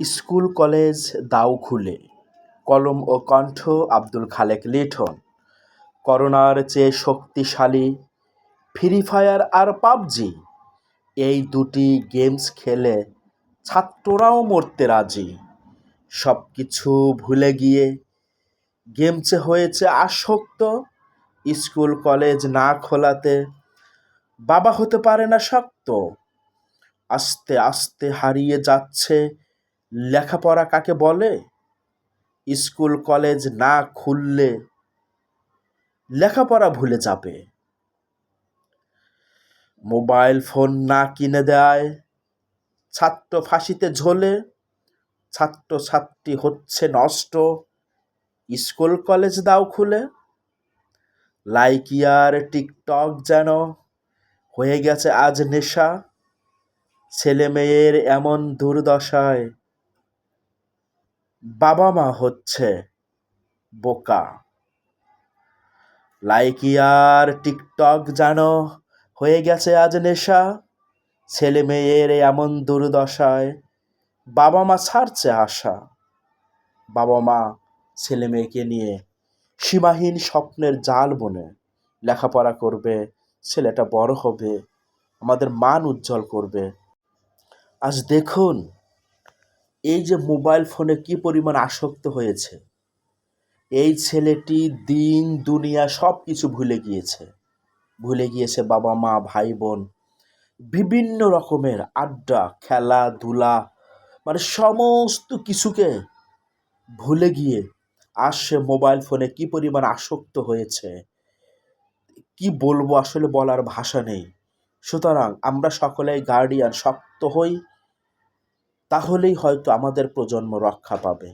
School college দাও খুলে। কলম ও কণ্ঠ আব্দুল খালেক লিঠন করোনার চেয়ে শক্তিশালী ফ্রি ফায়ার আর পাবজি। এই দুটি গেমস খেলে ছাত্ররাও মরতে রাজি। সব কিছু ভুলে গিয়ে গেমসে হয়েছে আসক্ত। স্কুল কলেজ না খোলাতে বাবা হতে পারে না শক্ত। আস্তে আস্তে হারিয়ে যাচ্ছে লেখাপড়া কাকে বলে? স্কুল, কলেজ না খুললে লেখাপড়া ভুলে যাবে। মোবাইল ফোন না কিনে দেয়, ছাত্র ফাঁসিতে ঝোলে ছাত্র ছাত্রী হচ্ছে নষ্ট, স্কুল, কলেজ দাও খুলে। লাইকিয়ার টিকটক যেন হয়ে গেছে আজ নেশা ছেলে মেয়ের এমন দুর্দশায় বাবা মা হচ্ছে বোকা। লাইকিয়ার টিকটক জানো, হয়ে গেছে আজ নেশা। ছেলে মেয়ের এমন দুর্দশায় বাবা মা ছাড়ছে আশা। বাবা মা ছেলে মেয়েকে নিয়ে সীমাহীন স্বপ্নের জাল বনে লেখাপড়া করবে, ছেলেটা বড় হবে, আমাদের মান উজ্জ্বল করবে। আজ দেখুন এই যে মোবাইল ফোনে কি পরিমাণ আসক্ত হয়েছে? এই ছেলেটি দিন, দুনিয়া সব কিছু ভুলে গিয়েছে। ভুলে গিয়েছে বাবা, মা, ভাই, বোন। বিভিন্ন রকমের আড্ডা, খেলাধুলা মানে সমস্ত কিছুকে ভুলে গিয়ে আজ সে মোবাইল ফোনে কি পরিমাণ আসক্ত হয়েছে? কি বলব? আসলে বলার ভাষা নেই। সুতরাং আমরা সকলেই গার্ডিয়ান শক্ত হই। তাহলেই হয়তো আমাদের প্রজন্ম রক্ষা পাবে।